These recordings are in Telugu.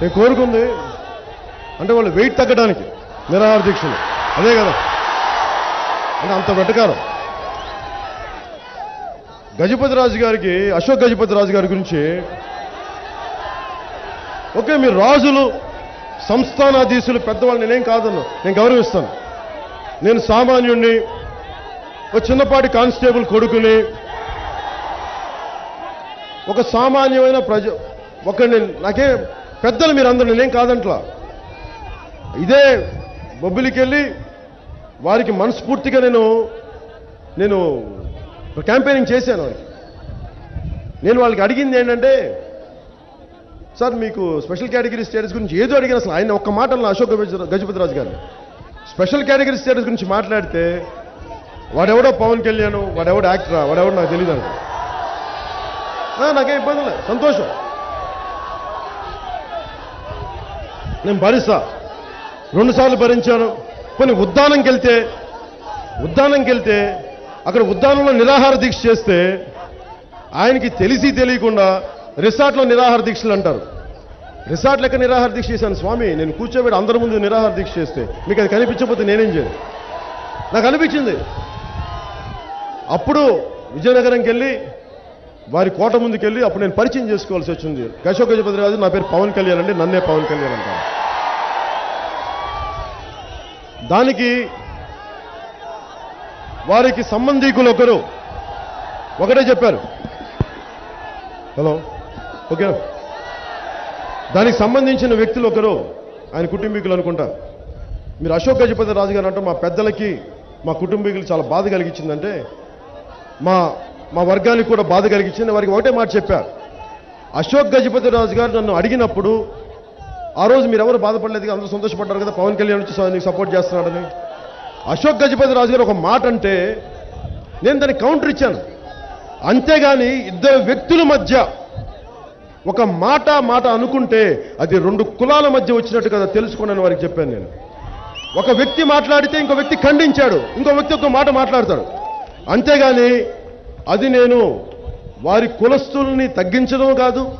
నేను కోరుకుంది అంటే వాళ్ళు వెయిట్ తగ్గడానికి నిరాహార దీక్షలు. అదే కదా. అంటే అంత వెటకారం. గజపతి రాజు గారికి అశోక్ గజపతి రాజు గారి గురించి ఓకే మీరు రాజులు సంస్థానాధీశులు పెద్దవాళ్ళు నేనేం కాదన్నా నేను గౌరవిస్తాను. నేను సామాన్యుణ్ణి ఒక చిన్నపాటి కానిస్టేబుల్ కొడుకుని ఒక సామాన్యమైన ప్రజ ఒక నాకే పెద్దలు మీరు నేనేం కాదంట్లా. ఇదే బొబ్బిలికెళ్ళి వారికి మనస్ఫూర్తిగా నేను నేను క్యాంపెయినింగ్ చేశాను వారికి. నేను వాళ్ళకి అడిగింది ఏంటంటే సార్ మీకు స్పెషల్ కేటగిరీ స్టేటస్ గురించి ఏదో అడిగిన అసలు. ఆయన ఒక్క మాట అశోక్ గజపతిరాజు గజపతి రాజు గారు. స్పెషల్ కేటగిరీ స్టేటస్ గురించి మాట్లాడితే వాడెవడో పవన్ కళ్యాణ్ వాడెవడో యాక్టరా వాడెవడో నాకు తెలియదు అంట. నాకేం ఇబ్బంది లేదు. సంతోషం. నేను భరిస్తా. రెండుసార్లు భరించాను. కొన్ని ఉద్దానంకి వెళ్తే ఉద్దానంకి వెళ్తే అక్కడ ఉద్దానంలో నిరాహార దీక్ష చేస్తే ఆయనకి తెలిసి తెలియకుండా రిసార్ట్లో నిరాహార దీక్షలు అంటారు. రిసార్ట్ లెక్క నిరాహార దీక్ష చేశాను? స్వామి నేను కూర్చోబెట్టి అందరి ముందు నిరాహార దీక్ష చేస్తే మీకు అది కనిపించకపోతే నేనేం చేయను? నాకు అనిపించింది. అప్పుడు విజయనగరంకి వెళ్ళి వారి కోట ముందుకు వెళ్ళి అప్పుడు నేను పరిచయం చేసుకోవాల్సి వచ్చింది. అశోక్ గజపతి రాజు నా పేరు పవన్ కళ్యాణ్ అండి నన్నే పవన్ కళ్యాణ్ అంట దానికి వారికి సంబంధీకులు ఒకరు. ఒకటే చెప్పారు. Hello okay. దానికి సంబంధించిన వ్యక్తులు ఒకరు. ఆయన కుటుంబీకులు అనుకుంటా. మీరు అశోక్ గజపతి రాజు గారు అంటే మా పెద్దలకి మా కుటుంబీకులు చాలా బాధ కలిగించిందంటే మా మా వర్గానికి కూడా బాధ కలిగించింది. వారికి ఒకటే మాట చెప్పారు అశోక్ గజపతి రాజు గారు నన్ను అడిగినప్పుడు ఆ రోజు మీరు ఎవరు బాధపడలేదు కదా, అందరూ సంతోషపడ్డారు కదా పవన్ కళ్యాణ్ వచ్చి నీకు సపోర్ట్ చేస్తున్నాడని. అశోక్ గజపతి రాజు గారు ఒక మాట అంటే నేను దాన్ని కౌంటర్ ఇచ్చాను. అంతేగాని ఇద్దరు వ్యక్తుల మధ్య ఒక మాట మాట అనుకుంటే అది రెండు కులాల మధ్య వచ్చినట్టు కదా తెలుసుకోండి వారికి చెప్పాను నేను. ఒక వ్యక్తి మాట్లాడితే ఇంకో వ్యక్తి ఖండించాడు. ఇంకో వ్యక్తి ఒక మాట మాట్లాడతాడు. అంతేగాని అది నేను వారి కులస్తుల్ని తగ్గించడం కాదు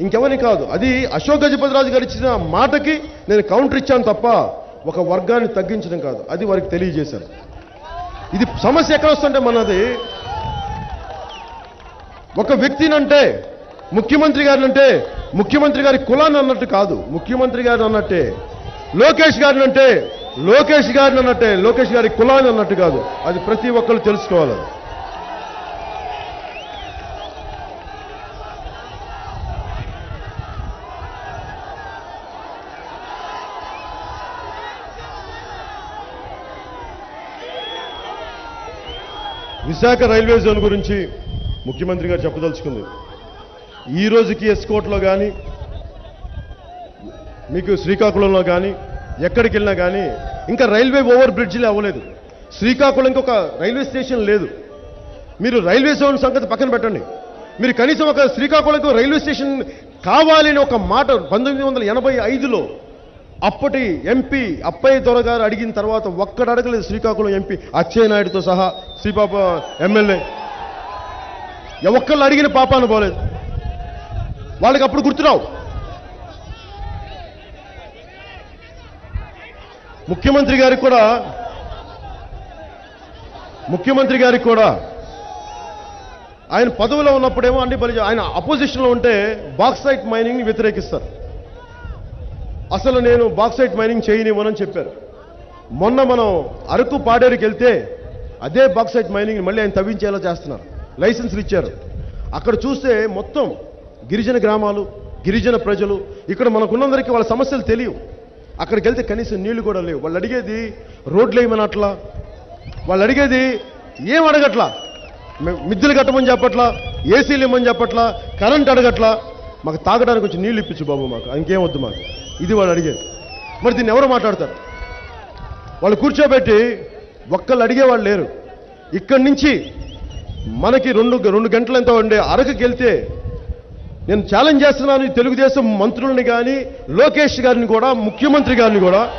ఇంకెవరిని కాదు. అది అశోక్ గజపతిరాజు గారు ఇచ్చిన మాటకి నేను కౌంటర్ ఇచ్చాను తప్ప ఒక వర్గాన్ని తగ్గించడం కాదు. అది వారికి తెలియజేశాను. ఇది సమస్య ఎక్కడ వస్తుంటే మనది. ఒక వ్యక్తినంటే ముఖ్యమంత్రి గారిని అంటే ముఖ్యమంత్రి గారి కులాన్ని అన్నట్టు కాదు. ముఖ్యమంత్రి గారిని అన్నట్టే లోకేష్ గారిని అంటే లోకేష్ గారిని అన్నట్టే లోకేష్ గారి కులాన్ని అన్నట్టు కాదు. అది ప్రతి ఒక్కరు తెలుసుకోవాలి. విశాఖ రైల్వే జోన్ గురించి ముఖ్యమంత్రి గారు చెప్పదలుచుకుంది. ఈ రోజుకి ఎస్కోట్లో కానీ మీకు శ్రీకాకుళంలో కానీ ఎక్కడికి వెళ్ళినా కానీ ఇంకా రైల్వే ఓవర్ బ్రిడ్జ్లే అవ్వలేదు. శ్రీకాకుళంకి ఒక రైల్వే స్టేషన్ లేదు. మీరు రైల్వే జోన్ సంగతి పక్కన పెట్టండి. మీరు కనీసం ఒక శ్రీకాకుళంకు రైల్వే స్టేషన్ కావాలని ఒక మాట పంతొమ్మిది వందల ఎనభై ఐదులో అప్పటి ఎంపీ అప్పయ్య దొర గారు అడిగిన తర్వాత ఒక్కడు అడగలేదు శ్రీకాకుళం ఎంపీ అచ్చెన్నాయుడుతో సహా శ్రీపాప ఎమ్మెల్యే ఒక్కళ్ళు అడిగిన పాపాను పోలేదు. వాళ్ళకి అప్పుడు గుర్తురావు. ముఖ్యమంత్రి గారికి కూడా ముఖ్యమంత్రి గారికి కూడా ఆయన పదవిలో ఉన్నప్పుడేమో అన్ని బలి ఆయన అపోజిషన్లో ఉంటే బాక్సైట్ మైనింగ్ని వ్యతిరేకిస్తారు. అసలు నేను బాక్సైట్ మైనింగ్ చేయనివ్వనని చెప్పారు. మొన్న మనం అరకు పాడేరుకి వెళ్తే అదే బాక్సైట్ మైనింగ్ మళ్ళీ ఆయన తవ్వించేలా చేస్తున్నారు. లైసెన్సులు ఇచ్చారు. అక్కడ చూస్తే మొత్తం గిరిజన గ్రామాలు గిరిజన ప్రజలు ఇక్కడ మనకున్నందరికీ వాళ్ళ సమస్యలు తెలియవు. అక్కడికి వెళ్తే కనీసం నీళ్ళు కూడా లేవు. వాళ్ళు అడిగేది రోడ్లు వేయమనట్లా వాళ్ళు అడిగేది ఏం అడగట్లా? మిద్దెలు కట్టమని చెప్పట్లా? ఏసీలు ఇమ్మని చెప్పట్లా? కరెంట్ అడగట్లా? మాకు తాగడానికి వచ్చి నీళ్ళు ఇప్పించు బాబు మాకు. ఇంకేం వద్దు మాకు. ఇది వాళ్ళు అడిగేది. మరి దీన్ని ఎవరు మాట్లాడతారు? వాళ్ళు కూర్చోబెట్టి ఒక్కళ్ళు అడిగేవాళ్ళు లేరు. ఇక్కడి నుంచి మనకి రెండు రెండు గంటలు ఎంత ఉండే? అరకుకి వెళ్తే నేను ఛాలెంజ్ చేస్తున్నాను తెలుగుదేశం మంత్రుల్ని కానీ లోకేష్ గారిని కూడా ముఖ్యమంత్రి గారిని కూడా.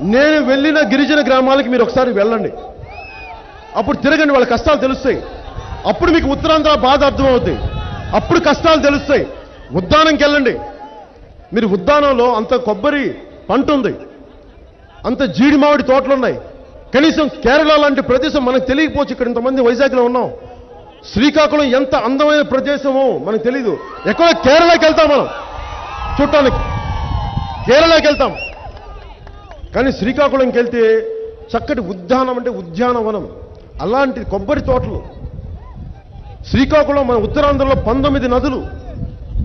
నేను వెళ్ళిన గిరిజన గ్రామాలకి మీరు ఒకసారి వెళ్ళండి. అప్పుడు తిరగండి వాళ్ళ కష్టాలు తెలుస్తాయి. అప్పుడు మీకు ఉత్తరాంధ్ర బాధ అర్థమవుతాయి అప్పుడు కష్టాలు తెలుస్తాయి. ఉద్దానంకి వెళ్ళండి. మీరు ఉద్దానంలో అంత కొబ్బరి పంట ఉంది. అంత జీడి మామిడి తోటలు ఉన్నాయి. కనీసం కేరళ లాంటి ప్రదేశం మనకు తెలియకపోవచ్చు. ఇక్కడ ఇంతమంది వైజాగ్లో ఉన్నాం. శ్రీకాకుళం ఎంత అందమైన ప్రదేశమో మనకు తెలియదు ఎక్కువ కేరళకి వెళ్తాం మనం. చూడటానికి. కేరళకి వెళ్తాం. కానీ శ్రీకాకుళంకి వెళ్తే చక్కటి ఉద్యానం అంటే ఉద్యానవనం. అలాంటి కొబ్బరి తోటలు. శ్రీకాకుళం మన ఉత్తరాంధ్రలో పంతొమ్మిది నదులు.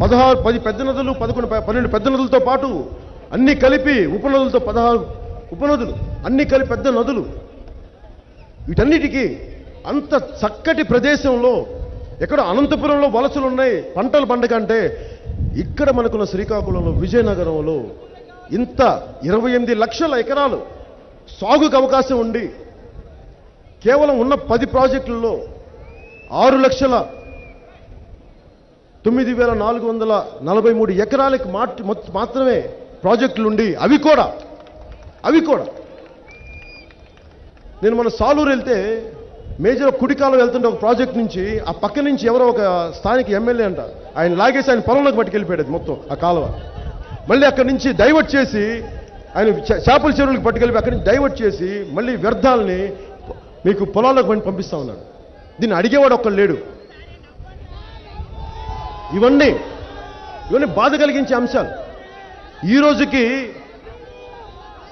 పదహారు పది పెద్ద నదులు పదకొండు పన్నెండు పెద్ద నదులతో పాటు అన్ని కలిపి ఉపనదులతో పదహారు ఉపనదులు. అన్ని కలిపి పెద్ద నదులు. వీటన్నిటికీ అంత చక్కటి ప్రదేశంలో ఎక్కడ అనంతపురంలో వలసలు ఉన్నాయి పంటలు పండగ అంటే ఇక్కడ మనకున్న శ్రీకాకుళంలో విజయనగరంలో ఇంత ఇరవై ఎనిమిది లక్షల ఎకరాలు సాగుకు అవకాశం ఉండి కేవలం ఉన్న పది ప్రాజెక్టుల్లో ఆరు లక్షల తొమ్మిది వేల నాలుగు వందల నలభై మూడు ఎకరాలకు మాత్రమే ప్రాజెక్టులుండి అవి కూడా అవి కూడా. నేను మన సాలూరు వెళ్తే మేజర్ కుడికాలం వెళ్తుంటే ఒక ప్రాజెక్ట్ నుంచి ఆ పక్క నుంచి ఎవరో ఒక స్థానిక ఎమ్మెల్యే అంట. ఆయన లాగేసి ఆయన పొలంలోకి పట్టుకెళ్ళిపోయాడు మొత్తం ఆ కాలువ. మళ్ళీ అక్కడి నుంచి డైవర్ట్ చేసి ఆయన చేపల చెరువులకు పట్టుకెళ్ళి అక్కడి నుంచి డైవర్ట్ చేసి మళ్ళీ వ్యర్థాలని మీకు పొలాలకు పంపి- పంపిస్తా ఉన్నాడు. దీన్ని అడిగేవాడు ఒక్కడు లేడు. ఇవన్నీ ఇవన్నీ బాధ కలిగించే అంశాలు. ఈ రోజుకి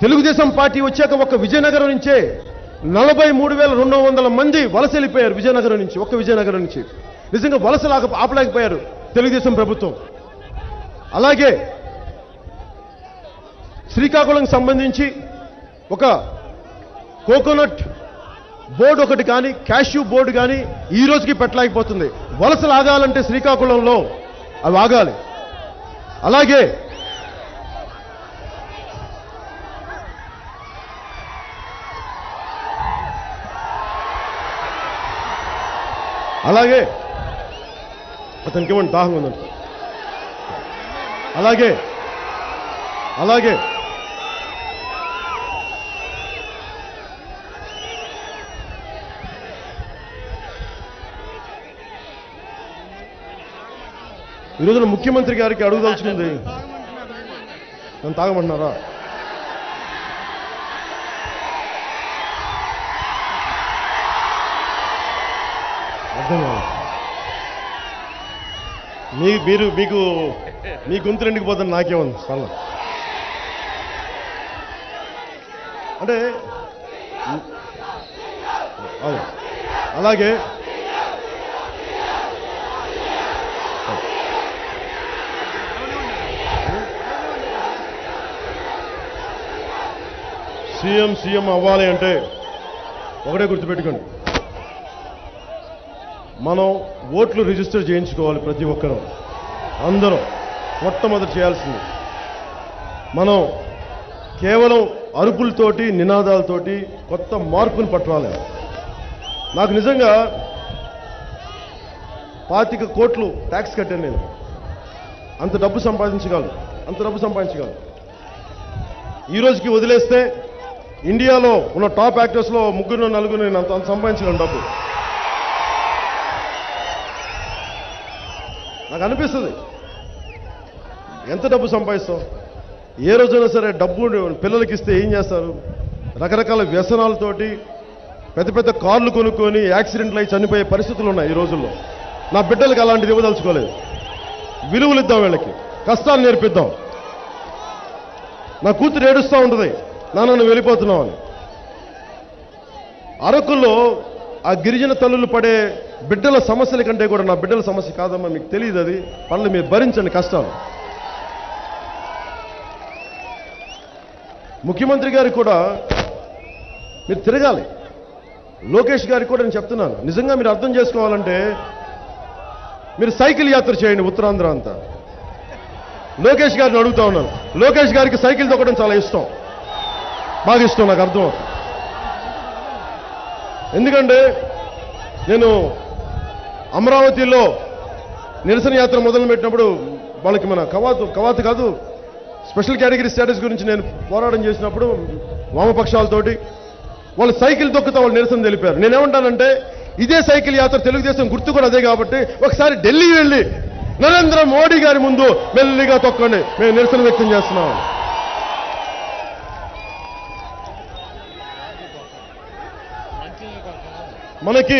తెలుగుదేశం పార్టీ వచ్చాక ఒక విజయనగరం నుంచే నలభై మూడు వేల రెండు వందల మంది వలస వెళ్ళిపోయారు విజయనగరం నుంచి ఒక్క విజయనగరం నుంచి. నిజంగా వలస లాగ ఆపలేకపోయారు తెలుగుదేశం ప్రభుత్వం. అలాగే శ్రీకాకుళంకి సంబంధించి ఒక కోకోనట్ బోర్డు ఒకటి కానీ క్యాష్యూ బోర్డు కానీ ఈ రోజుకి పెట్టలేకపోతుంది. వలసలు ఆగాలంటే శ్రీకాకుళంలో అవి ఆగాలి. అలాగే అలాగే అతనికి ఇవ్వండి దాహం ఉందంట. అలాగే అలాగే. ఈరోజున ముఖ్యమంత్రి గారికి అడుగుదలుచుకుంది నన్ను తాగమంటున్నారా? అర్థం కాదు మీ మీరు మీకు మీ గొంతు రెండుకు పోతుంది నాకేముంది సల్ల అంటే అదే. అలాగే సీఎం సీఎం అవ్వాలి అంటే ఒకటే గుర్తుపెట్టుకోండి. మనం ఓట్లు రిజిస్టర్ చేయించుకోవాలి ప్రతి ఒక్కరూ. అందరం మొట్టమొదటి చేయాల్సింది. మనం కేవలం అరుపులతోటి నినాదాలతోటి కొత్త మార్పుని పట్టాలి నాకు నిజంగా పాతిక కోట్లు ట్యాక్స్ కట్టాను నేను. అంత డబ్బు సంపాదించగలను. అంత డబ్బు సంపాదించగలను. ఈ రోజుకి వదిలేస్తే ఇండియాలో ఉన్న టాప్ యాక్టర్స్లో ముగ్గురు నలుగురు నేను అంత అంత సంపాదించగలను డబ్బు. నాకు అనిపిస్తుంది. ఎంత డబ్బు సంపాదిస్తాం ఏ రోజైనా సరే డబ్బు పిల్లలకి ఇస్తే ఏం చేస్తారు? రకరకాల వ్యసనాలతోటి పెద్ద పెద్ద కార్లు కొనుక్కొని యాక్సిడెంట్లు అయి చనిపోయే పరిస్థితులు ఉన్నాయి ఈ రోజుల్లో. నా బిడ్డలకు అలాంటిది ఇవ్వదలుచుకోలేదు. విలువలు ఇద్దాం వీళ్ళకి. కష్టాలు నేర్పిద్దాం. నా కూతురు ఏడుస్తూ ఉంటుంది. నాన్న నువ్వు వెళ్ళిపోతున్నావు అని. అరకుల్లో ఆ గిరిజన తల్లులు పడే బిడ్డల సమస్యల కంటే కూడా నా బిడ్డల సమస్య కాదమ్మా మీకు తెలియదు అది. పనులు మీరు భరించండి కష్టాలు ముఖ్యమంత్రి గారికి కూడా మీరు తిరగాలి. లోకేష్ గారికి కూడా నేను చెప్తున్నాను నిజంగా మీరు అర్థం చేసుకోవాలంటే మీరు సైకిల్ యాత్ర చేయండి ఉత్తరాంధ్ర అంతా. లోకేష్ గారిని అడుగుతా ఉన్నాను. లోకేష్ గారికి సైకిల్ తొక్కడం చాలా ఇష్టం. బాగా ఇష్టం నాకు అర్థం ఎందుకంటే నేను అమరావతిలో నిరసన యాత్ర మొదలుపెట్టినప్పుడు వాళ్ళకి మన కవాతు కవాతు కాదు స్పెషల్ కేటగిరీ స్టేటస్ గురించి నేను పోరాటం చేసినప్పుడు వామపక్షాలతోటి వాళ్ళు సైకిల్ తొక్కుతా వాళ్ళు నిరసన తెలిపారు. నేనేమంటానంటే ఇదే సైకిల్ యాత్ర తెలుగుదేశం గుర్తు కూడా అదే కాబట్టి ఒకసారి ఢిల్లీ వెళ్ళి నరేంద్ర మోడీ గారి ముందు మెల్లిగా తొక్కండి. మేము నిరసన వ్యక్తం చేస్తున్నాం. మనకి